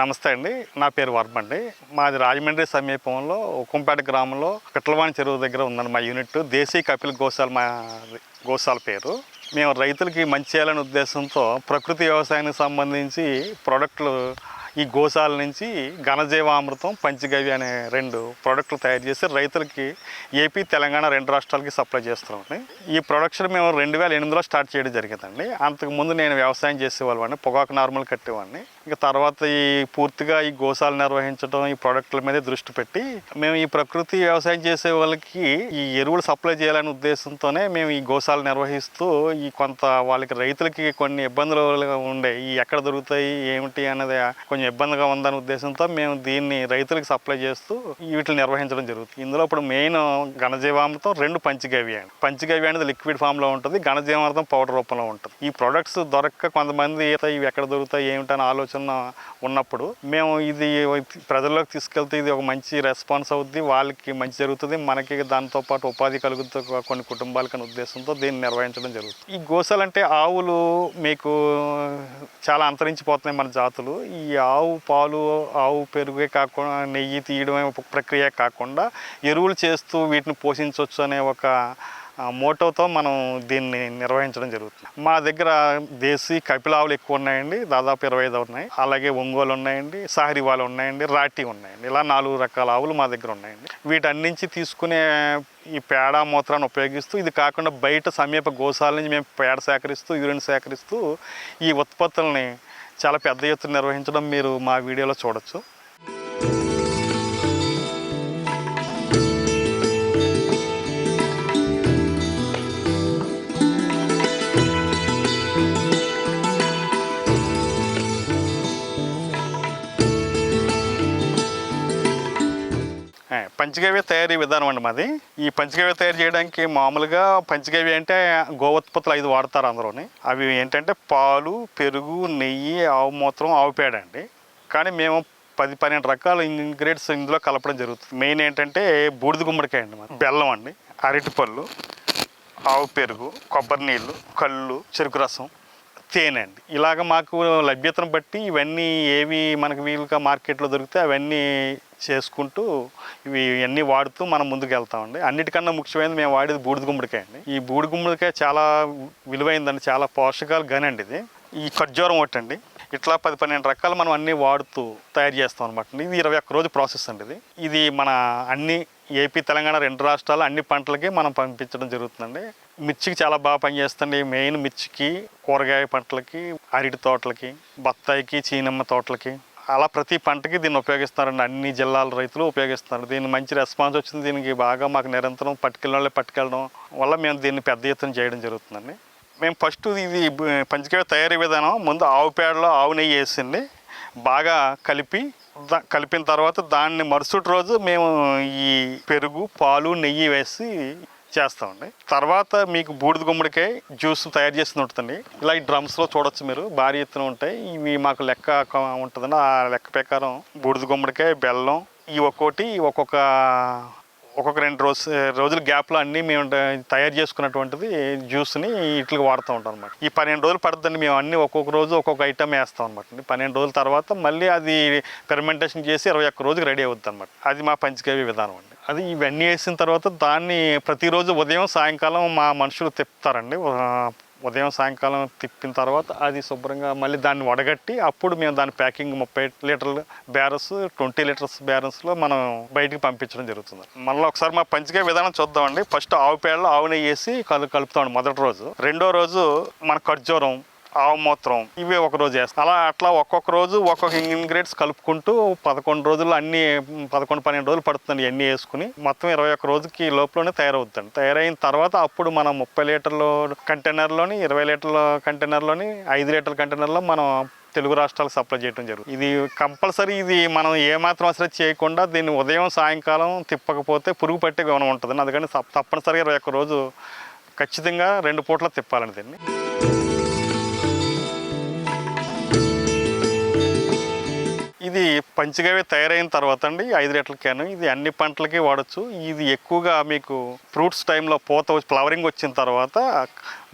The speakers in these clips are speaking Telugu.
నమస్తే అండి. నా పేరు వర్మ అండి. మాది రాజమండ్రి సమీపంలో ఉక్కంపేట గ్రామంలో పిట్లవాణి చెరువు దగ్గర ఉందండి మా యూనిట్. దేశీ కపిల్ గోశాల మా గోశాల పేరు. మేము రైతులకి మంచి చేయాలనే ఉద్దేశంతో ప్రకృతి వ్యవసాయానికి సంబంధించి ప్రోడక్ట్లు ఈ గోశాల నుంచి ఘనజీవామృతం పంచగవి అనే రెండు ప్రోడక్ట్లు తయారు చేసి రైతులకి ఏపీ తెలంగాణ రెండు రాష్ట్రాలకి సప్లై చేస్తున్నామండి. ఈ ప్రొడక్షన్ మేము రెండు వేల ఎనిమిదిలో స్టార్ట్ చేయడం జరిగిందండి. అంతకుముందు నేను వ్యవసాయం చేసేవాళ్ళని పొగాకు నార్మల్ కట్టేవాడిని. ఇక తర్వాత ఈ పూర్తిగా ఈ గోశాలు నిర్వహించడం ఈ ప్రోడక్ట్ల మీద దృష్టి పెట్టి మేము ఈ ప్రకృతి వ్యవసాయం చేసే వాళ్ళకి ఈ ఎరువులు సప్లై చేయాలనే ఉద్దేశంతోనే మేము ఈ గోశాలు నిర్వహిస్తూ ఈ కొంత వాళ్ళకి రైతులకి కొన్ని ఇబ్బందులు ఉండే ఈ ఎక్కడ దొరుకుతాయి ఏమిటి అనేది కొంచెం ఇబ్బందిగా ఉందనే ఉద్దేశంతో మేము దీన్ని రైతులకు సప్లై చేస్తూ వీటిని నిర్వహించడం జరుగుతుంది. ఇందులో ఇప్పుడు మెయిన్ ఘనజీవామృతం రెండు పంచగవ్య అండి పంచగవ్య అనేది లిక్విడ్ ఫామ్లో ఉంటుంది ఘనజీవామృతం పౌడర్ రూపంలో ఉంటుంది. ఈ ప్రొడక్ట్స్ దొరక్క కొంతమంది ఇవి ఎక్కడ దొరుకుతాయి ఏమిటని ఆలోచన ఉన్నప్పుడు మేము ఇది ప్రజల్లోకి తీసుకెళ్తే ఇది ఒక మంచి రెస్పాన్స్ అవుద్ది వాళ్ళకి మంచి జరుగుతుంది మనకి దాంతోపాటు ఉపాధి కలుగుతూ కొన్ని కుటుంబాలకు అనే ఉద్దేశంతో దీన్ని నిర్వహించడం జరుగుతుంది. ఈ గోసలు అంటే ఆవులు మీకు చాలా అంతరించిపోతున్నాయి మన జాతులు. ఈ ఆవు పాలు ఆవు పెరుగే కాకుండా నెయ్యి తీయడమే ప్రక్రియ కాకుండా ఎరువులు చేస్తూ వీటిని పోషించవచ్చు అనే ఒక మోటోతో మనం దీన్ని నిర్వహించడం జరుగుతుంది. మా దగ్గర దేశీ కపిలావులు ఎక్కువ ఉన్నాయండి దాదాపు ఇరవై ఐదు ఉన్నాయి. అలాగే ఒంగోలు ఉన్నాయండి సాహరివాలు ఉన్నాయండి రాటి ఉన్నాయండి. ఇలా నాలుగు రకాల ఆవులు మా దగ్గర ఉన్నాయండి. వీటన్నించి తీసుకునే ఈ పేడ మూత్రాన్ని ఉపయోగిస్తూ ఇది కాకుండా బయట సమీప గోశాల నుంచి మేము పేడ సేకరిస్తూ యూరిన్ సేకరిస్తూ ఈ ఉత్పత్తుల్ని చాలా పెద్ద ఎత్తున నిర్వహించడం మీరు మా వీడియోలో చూడొచ్చు. పంచగవ్య తయారీ విధానం అండి మాది. ఈ పంచగవ్య తయారు చేయడానికి మామూలుగా పంచగవ్య అంటే గోవత్పత్తులు ఐదు వాడతారు అందరూని అవి ఏంటంటే పాలు పెరుగు నెయ్యి ఆవు మూత్రం ఆవు పేడ అండి. కానీ మేము పది పన్నెండు రకాల ఇంగ్రీడియంట్స్ ఇందులో కలపడం జరుగుతుంది. మెయిన్ ఏంటంటే బూడిద గుమ్మడికాయ అండి మాది. బెల్లం అండి అరటిపళ్ళు ఆవు పెరుగు కొబ్బరి నీళ్ళు కళ్ళు చెరుకు రసం తేనె అండి. ఇలాగ మాకు లభ్యతను బట్టి ఇవన్నీ ఏవి మనకు వీలుగా మార్కెట్లో దొరికితే అవన్నీ చేసుకుంటూ ఇవి ఇవన్నీ వాడుతూ మనం ముందుకు వెళ్తామండి అన్నిటికన్నా ముఖ్యమైనది మేము వాడేది బూడిద గుమ్మడికాయ అండి. ఈ బూడిద గుమ్మడికాయ చాలా విలువైందండి చాలా పోషకాలు గనండి ఇది. ఈ ఖర్జూరం ఒకటి అండి. ఇట్లా పది పన్నెండు రకాలు మనం అన్నీ వాడుతూ తయారు చేస్తాం అనమాట ఇది ఇరవై ఒక్క రోజు ప్రాసెస్ అండి ఇది. ఇది మన అన్ని ఏపీ తెలంగాణ రెండు రాష్ట్రాలు అన్ని పంటలకి మనం పంపించడం జరుగుతుందండి. మిర్చికి చాలా బాగా పనిచేస్తుంది మెయిన్ మిర్చికి కూరగాయ పంటలకి అరటి తోటలకి బత్తాయికి చీనమ్మ తోటలకి. అలా ప్రతి పంటకి దీన్ని ఉపయోగిస్తున్నారండి. అన్ని జిల్లాల రైతులు ఉపయోగిస్తున్నారు. దీన్ని మంచి రెస్పాన్స్ వచ్చింది. దీనికి బాగా మాకు నిరంతరం పట్టుకెళ్ళిన వాళ్ళే పట్టుకెళ్ళడం వల్ల మేము దీన్ని పెద్ద ఎత్తున చేయడం జరుగుతుందండి. మేము ఫస్ట్ ఇది పంచకాయ తయారీ విధానం ముందు ఆవు పేడలో ఆవు నెయ్యి వేసింది. బాగా కలిపి దా- కలిపిన తర్వాత దాన్ని మరుసటి రోజు మేము ఈ పెరుగు పాలు నెయ్యి వేసి చేస్తామండి. తర్వాత మీకు బూడిద గుమ్మడికాయ జ్యూస్ తయారు చేసి ఉంటుందండి. ఇలా ఈ డ్రమ్స్లో చూడొచ్చు మీరు. భారీ ఎత్తున ఉంటాయి. ఇవి మాకు లెక్క ఉంటుందండి. ఆ లెక్క ప్రకారం బూడిద గుమ్మడికాయ బెల్లం ఈ ఒక్కోటి ఒక్కొక్క ఒక్కొక్క రెండు రోజు రోజుల గ్యాప్లో అన్నీ మేము తయారు చేసుకున్నటువంటిది జ్యూస్ని ఇట్లకి వాడుతూ ఉంటాం అనమాట ఈ పన్నెండు రోజులు పడుతుందండి. మేము అన్నీ ఒక్కొక్క రోజు ఒక్కొక్క ఐటమ్ వేస్తాం అనమాట పన్నెండు రోజుల తర్వాత మళ్ళీ అది పెర్మెంటేషన్ చేసి ఇరవై ఒక్క రోజుకి రెడీ అవుతుంది అనమాట అది మా పంచగవ్య విధానం అండి. అది ఇవన్నీ వేసిన తర్వాత దాన్ని ప్రతిరోజు ఉదయం సాయంకాలం మా మనుషులు తిప్పుతారండి. ఉదయం సాయంకాలం తిప్పిన తర్వాత అది శుభ్రంగా మళ్ళీ దాన్ని వడగట్టి అప్పుడు మేము దాని ప్యాకింగ్ ముప్పై లీటర్లు బ్యారస్ ట్వంటీ లీటర్స్ బ్యారన్స్లో మనం బయటికి పంపించడం జరుగుతుంది. మళ్ళీ ఒకసారి మా పంచికే విధానం చూద్దామండి. ఫస్ట్ ఆవు పేడలో ఆవు నెయ్యి వేసి కలు కలుపుతామండి మొదటి రోజు. రెండో రోజు మన ఖర్జూరం ఆవు మూత్రం. ఇవి ఒక రోజు వేస్తాం. అలా అట్లా ఒక్కొక్క రోజు ఒక్కొక్క ఇంగ్రీడియంట్స్ కలుపుకుంటూ పదకొండు రోజులు అన్ని పదకొండు పన్నెండు రోజులు పడుతుంది ఇవన్నీ వేసుకుని. మొత్తం ఇరవై ఒక్క రోజుకి లోపలనే తయారవుతుంది తయారైన తర్వాత అప్పుడు మనం ముప్పై లీటర్లు కంటైనర్లోని ఇరవై లీటర్ల కంటైనర్లోని ఐదు లీటర్ల కంటైనర్లో మనం తెలుగు రాష్ట్రాలకు సప్లై చేయడం జరుగుతుంది. ఇది కంపల్సరీ ఇది మనం ఏమాత్రం అసలు చేయకుండా దీన్ని ఉదయం సాయంకాలం తిప్పకపోతే పురుగు పట్టే గుణం ఉంటుంది అందుకని తప్ప- తప్పనిసరిగా ఇరవై ఒక్క రోజు ఖచ్చితంగా రెండు పూట్ల తిప్పాలండి దీన్ని. ఇది పంచగవి తయారైన తర్వాత అండి ఐదు లీటర్ల క్యాన్ ఇది అన్ని పంటలకి వాడచ్చు. ఇది ఎక్కువగా మీకు ఫ్రూట్స్ టైంలో పూత వచ్చి ఫ్లవరింగ్ వచ్చిన తర్వాత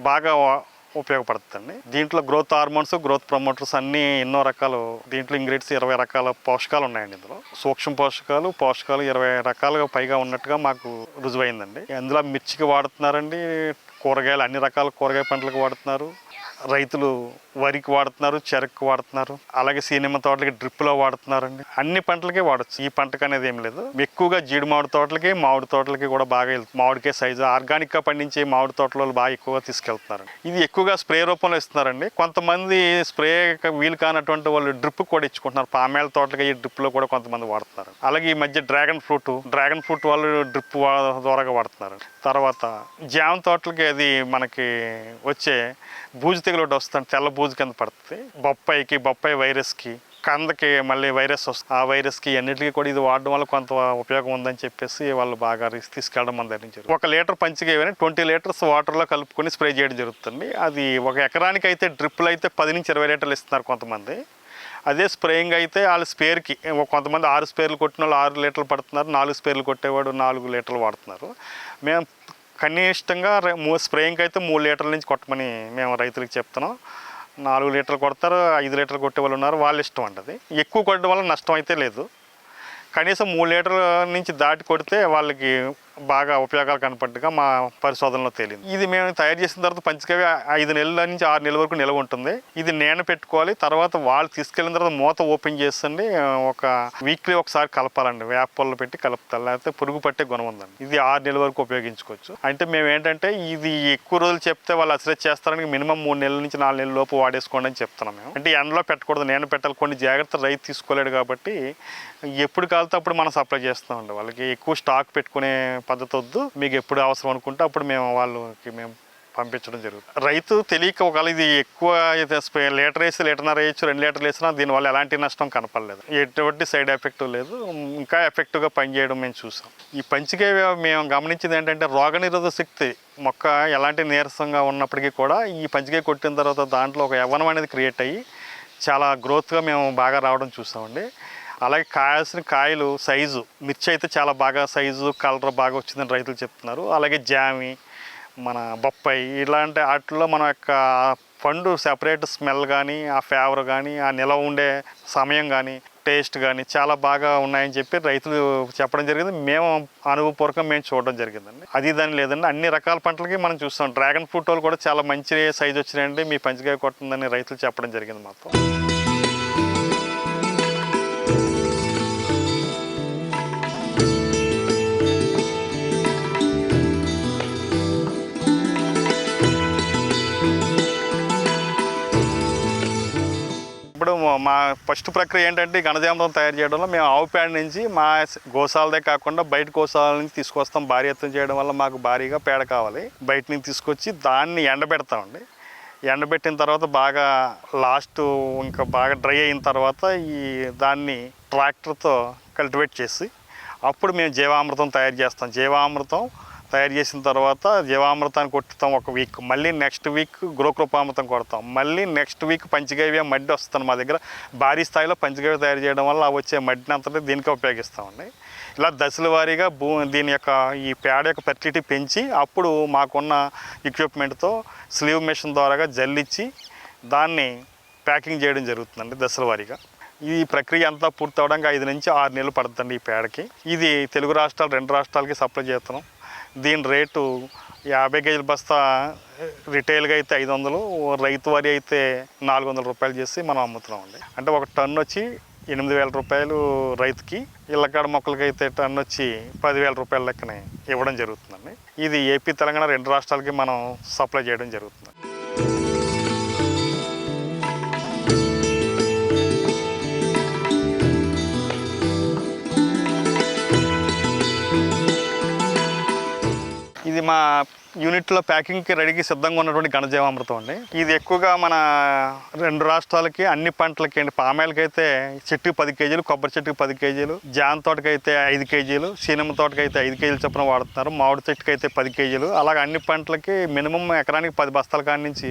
బాగా ఉపయోగపడుతుందండి. ఉపయోగపడుతుంది దీంట్లో గ్రోత్ హార్మోన్స్ గ్రోత్ ప్రమోటర్స్ అన్ని ఎన్నో రకాలు దీంట్లో ఇంగ్రీడియంట్స్ ఇరవై రకాల పోషకాలు ఉన్నాయండి ఇందులో. సూక్ష్మ పోషకాలు పోషకాలు ఇరవై రకాలుగా పైగా ఉన్నట్టుగా మాకు రుజువైందండి. అందులో మిర్చికి వాడుతున్నారండి కూరగాయలు అన్ని రకాల కూరగాయ పంటలకు వాడుతున్నారు. రైతులు వరికి వాడుతున్నారు చెరకు వాడుతున్నారు అలాగే సినిమా తోటలకి డ్రిప్లో వాడుతున్నారండి. అన్ని పంటలకే వాడచ్చు. ఈ పంటకు అనేది ఏం లేదు. ఎక్కువగా జీడి మామిడి తోటలకి మామిడి తోటలకి కూడా బాగా వెళ్తుంది మామిడికే సైజు ఆర్గానిక్గా పండించే మామిడి తోటలో బాగా ఎక్కువగా తీసుకెళ్తున్నారు. ఇది ఎక్కువగా స్ప్రే రూపంలో ఇస్తున్నారండి. కొంతమంది స్ప్రే వీలు కానటువంటి వాళ్ళు డ్రిప్ కూడా ఇచ్చుకుంటున్నారు. పామేల తోటలకి ఈ డ్రిప్లో కూడా కొంతమంది వాడుతున్నారు. అలాగే ఈ మధ్య డ్రాగన్ ఫ్రూట్ డ్రాగన్ ఫ్రూట్ వాళ్ళు డ్రిప్ ద్వారాగా వాడుతున్నారు. తర్వాత జామ తోటలకి అది మనకి వచ్చే బూజు తెగులు ఒకటి వస్తుంది తెల్ల బూజు కింద పడుతుంది బొప్పాయికి బొప్పాయి వైరస్కి కందకి మళ్ళీ వైరస్ వస్తుంది ఆ వైరస్కి అన్నిటికీ కూడా ఇది వాడడం వల్ల కొంత ఉపయోగం ఉందని చెప్పేసి వాళ్ళు బాగా రిస్క్ తీసుకెళ్ళడం మన దగ్గర నుంచి. ఒక లీటర్ పంచిగా ఏమైనా ట్వంటీ లీటర్స్ వాటర్లో కలుపుకొని స్ప్రే చేయడం జరుగుతుంది. అది ఒక ఎకరానికి అయితే డ్రిప్పులు అయితే పది నుంచి ఇరవై లీటర్లు ఇస్తున్నారు కొంతమంది. అదే స్ప్రేయింగ్ అయితే వాళ్ళ స్పేర్కి కొంతమంది ఆరు స్పేర్లు కొట్టిన వాళ్ళు ఆరు లీటర్లు పడుతున్నారు నాలుగు స్పేర్లు కొట్టేవాడు నాలుగు లీటర్లు వాడుతున్నారు. మేము కనిష్టంగా రె- స్ప్రేయింగ్కి అయితే మూడు లీటర్ల నుంచి కొట్టమని మేము రైతులకు చెప్తున్నాం. నాలుగు లీటర్లు కొడతారు ఐదు లీటర్లు కొట్టే వాళ్ళు ఉన్నారు వాళ్ళ ఇష్టం అంటది ఎక్కువ కొట్టడం వల్ల నష్టం అయితే లేదు. కనీసం మూడు లీటర్ల నుంచి దాటి కొడితే వాళ్ళకి బాగా ఉపయోగాలు కనపడ్డగా మా పరిశోధనలో తేలింది. ఇది మేము తయారు చేసిన తర్వాత పంచకవి ఐదు నెలల నుంచి ఆరు నెలల వరకు నిల్వ ఉంటుంది. ఇది నేను పెట్టుకోవాలి తర్వాత వాళ్ళు తీసుకెళ్ళిన తర్వాత మూత ఓపెన్ చేస్తుంది ఒక వీక్లీ ఒకసారి కలపాలండి. వేపల్లో పెట్టి కలుపుతారు లేకపోతే పురుగు పట్టే గుణం ఉందండి. ఇది ఆరు నెలల వరకు ఉపయోగించుకోవచ్చు. అంటే మేము ఏంటంటే ఇది ఎక్కువ రోజులు చెప్తే వాళ్ళు అసలు చేస్తారని మినిమం మూడు నెలల నుంచి నాలుగు నెలల లోపు వాడేసుకోండి అని చెప్తున్నాం మేము. అంటే ఎండలో పెట్టకూడదు నేను పెట్టాలి కొన్ని జాగ్రత్తలు రైతు తీసుకోలేడు కాబట్టి ఎప్పుడు కాలితే అప్పుడు మనం సప్లై చేస్తామండి. వాళ్ళకి ఎక్కువ స్టాక్ పెట్టుకునే పద్ధతి వద్దు మీకు ఎప్పుడు అవసరం అనుకుంటే అప్పుడు మేము వాళ్ళకి మేము పంపించడం జరుగుతుంది. రైతు తెలియక ఒకవేళ ఇది ఎక్కువ అయితే లీటర్ వేసి లీటర్నర వేయచ్చు రెండు లీటర్లు వేసినా దీనివల్ల ఎలాంటి నష్టం కనపడలేదు. ఎటువంటి సైడ్ ఎఫెక్ట్ లేదు. ఇంకా ఎఫెక్టివ్గా పనిచేయడం మేము చూసాం. ఈ పంచికే మేము గమనించింది ఏంటంటే రోగనిరోధక శక్తి మొక్క ఎలాంటి నీరసంగా ఉన్నప్పటికీ కూడా ఈ పంచికే కొట్టిన తర్వాత దాంట్లో ఒక యవ్వనం అనేది క్రియేట్ అయ్యి చాలా గ్రోత్గా మేము బాగా రావడం చూసామండి. అలాగే కాయాల్సిన కాయలు సైజు. మిర్చి అయితే చాలా బాగా సైజు కలర్ బాగా వచ్చిందని రైతులు చెప్తున్నారు. అలాగే జామి మన బొప్పాయి ఇలాంటి వాటిల్లో మన యొక్క పండు సెపరేట్ స్మెల్ కానీ ఆ ఫ్లేవర్ కానీ ఆ నిలవ ఉండే సమయం కానీ టేస్ట్ కానీ చాలా బాగా ఉన్నాయని చెప్పి రైతులు చెప్పడం జరిగింది. మేము అనుభవపూర్వకం మేము చూడడం జరిగిందండి. అది దాని లేదండి. అన్ని రకాల పంటలకి మనం చూస్తాం. డ్రాగన్ ఫ్రూట్ వాళ్ళు కూడా చాలా మంచి సైజు వచ్చినాయండి. మీ పంచకాయ కొట్టిందని రైతులు చెప్పడం జరిగింది మాత్రం. మా ఫస్ట్ ప్రక్రియ ఏంటంటే ఘనజామృతం తయారు చేయడంలో మేము ఆవు పేడ నుంచి మా గోశాలదే కాకుండా బయట గోశాల నుంచి తీసుకొస్తాం. భారీ ఎత్తున చేయడం వల్ల మాకు భారీగా పేడ కావాలి. బయట నుంచి తీసుకొచ్చి దాన్ని ఎండబెడతామండి. ఎండబెట్టిన తర్వాత బాగా లాస్ట్ ఇంకా బాగా డ్రై అయిన తర్వాత ఈ దాన్ని ట్రాక్టర్తో కల్టివేట్ చేసి అప్పుడు మేము జీవామృతం తయారు చేస్తాం. జీవామృతం తయారు చేసిన తర్వాత జీవామృతాన్ని కొట్టుతాం ఒక వీక్ మళ్ళీ నెక్స్ట్ వీక్ గృహకృపామృతం కొడతాం. మళ్ళీ నెక్స్ట్ వీక్ పంచగవ్య మడ్డి వస్తుంది మా దగ్గర. భారీ స్థాయిలో పంచగవ్య తయారు చేయడం వల్ల ఆ వచ్చే మడ్డిని అంతటి దీనికి ఉపయోగిస్తామండి. ఇలా దశల వారీగా భూ దీని యొక్క ఈ పేడ యొక్క ఫెర్టిలిటీ పెంచి అప్పుడు మాకున్న ఎక్విప్మెంట్తో స్లీవ్ మెషిన్ ద్వారా జల్లిచ్చి దాన్ని ప్యాకింగ్ చేయడం జరుగుతుందండి దశల వారీగా. ఈ ప్రక్రియ అంతా పూర్తవడానికి ఐదు నుంచి ఆరు నెలలు పడుతుందండి ఈ పేడకి. ఇది తెలుగు రాష్ట్రాలు రెండు రాష్ట్రాలకి సప్లై చేస్తున్నాం. దీని రేటు యాభై కేజీల బస్తా రిటైల్గా అయితే ఐదు వందలు రైతు వారి అయితే నాలుగు వందల రూపాయలు చేసి మనం అమ్ముతున్నాం అండి అంటే ఒక టన్ వచ్చి ఎనిమిది వేల రూపాయలు రైతుకి ఇళ్ళకాడ మొక్కలకి అయితే టన్ వచ్చి పదివేల రూపాయల లెక్కనే ఇవ్వడం జరుగుతుందండి. ఇది ఏపీ తెలంగాణ రెండు రాష్ట్రాలకి మనం సప్లై చేయడం జరుగుతుంది. ఇది మా యూనిట్లో ప్యాకింగ్కి రెడీకి సిద్ధంగా ఉన్నటువంటి ఘనజీవామృతం అండి. ఇది ఎక్కువగా మన రెండు రాష్ట్రాలకి అన్ని పంటలకి అండి. పామాయిలకైతే అయితే చెట్టుకి పది కేజీలు కొబ్బరి చెట్టుకి పది కేజీలు జాన్ తోటకి అయితే ఐదు కేజీలు సీనమ్మ తోటకి అయితే ఐదు కేజీలు చొప్పున వాడుతున్నారు. మామిడి చెట్టుకి అయితే పది కేజీలు. అలాగే అన్ని పంటలకి మినిమం ఎకరానికి పది బస్తాల కాడి నుంచి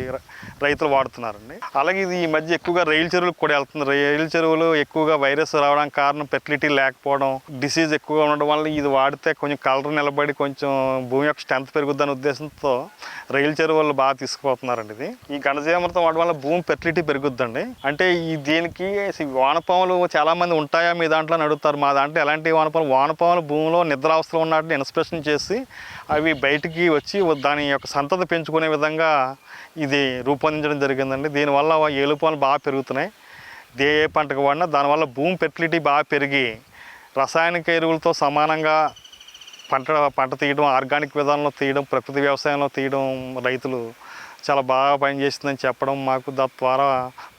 రైతులు వాడుతున్నారండి. అలాగే ఇది ఈ మధ్య ఎక్కువగా రైలు చెరువులకు కూడా వెళ్తుంది. రైలు చెరువులు ఎక్కువగా వైరస్ రావడానికి కారణం ఫెర్టిలిటీ లేకపోవడం డిసీజ్ ఎక్కువగా ఉండడం వల్ల ఇది వాడితే కొంచెం కలర్ నిలబడి కొంచెం భూమి యొక్క స్ట్రెంత్ పెరుగుద్దని ఉద్దేశం ఉద్దేశంతో రైలు చెరువులు బాగా తీసుకుపోతున్నారండి ఇది. ఈ ఘనజీవామృతం వాడడం వల్ల భూమి ఫెర్టిలిటీ పెరుగుద్దండి. అంటే ఈ దీనికి వానపాములు చాలా మంది ఉంటాయా మీ దాంట్లో అడుగుతారు. మా దాంట్లో ఎలాంటి వానపాములు? వానపాములు భూమిలో నిద్రావస్థలో ఉన్నట్టు ఇన్స్పెక్షన్ చేసి అవి బయటికి వచ్చి దాని యొక్క సంతతి పెంచుకునే విధంగా ఇది రూపొందించడం జరిగిందండి. దీనివల్ల ఏలుపాలు బాగా పెరుగుతున్నాయి. దే ఏ పంటకు వాడినా దానివల్ల భూమి ఫెర్టిలిటీ బాగా పెరిగి రసాయనిక ఎరువులతో సమానంగా పంట పంట తీయడం ఆర్గానిక్ విధానంలో తీయడం ప్రకృతి వ్యవసాయంలో తీయడం రైతులు చాలా బాగా పనిచేస్తుందని చెప్పడం మాకు దాని ద్వారా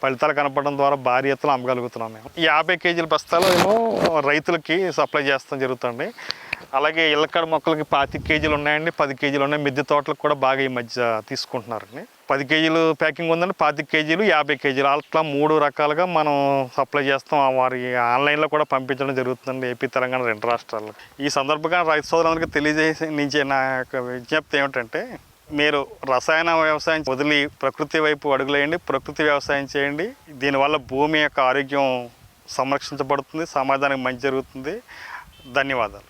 ఫలితాలు కనపడడం ద్వారా భారీ ఎత్తున అమ్మగలుగుతున్నాం మేము. యాభై కేజీల బస్తాలు ఏమో రైతులకి సప్లై చేస్తాం జరుగుతుంది. అలాగే ఇళ్ళకడ మొక్కలకి పాతి కేజీలు ఉన్నాయండి పది కేజీలు ఉన్నాయి. మిద్దె తోటలకు కూడా బాగా ఈ మధ్య తీసుకుంటున్నారండి. పది కేజీలు ప్యాకింగ్ ఉందండి పాతి కేజీలు యాభై కేజీలు. అట్లా మూడు రకాలుగా మనం సప్లై చేస్తాం. వారి ఆన్లైన్లో కూడా పంపించడం జరుగుతుందండి ఏపీ తెలంగాణ రెండు రాష్ట్రాల్లో. ఈ సందర్భంగా రైతు సోదరులందరికీ తెలియజేసి నుంచి నా యొక్క విజ్ఞప్తి ఏమిటంటే మీరు రసాయన వ్యవసాయం వదిలి ప్రకృతి వైపు అడుగులేయండి. ప్రకృతి వ్యవసాయం చేయండి. దీనివల్ల భూమి యొక్క ఆరోగ్యం సంరక్షించబడుతుంది. సమాజానికి మంచి జరుగుతుంది. ధన్యవాదాలు.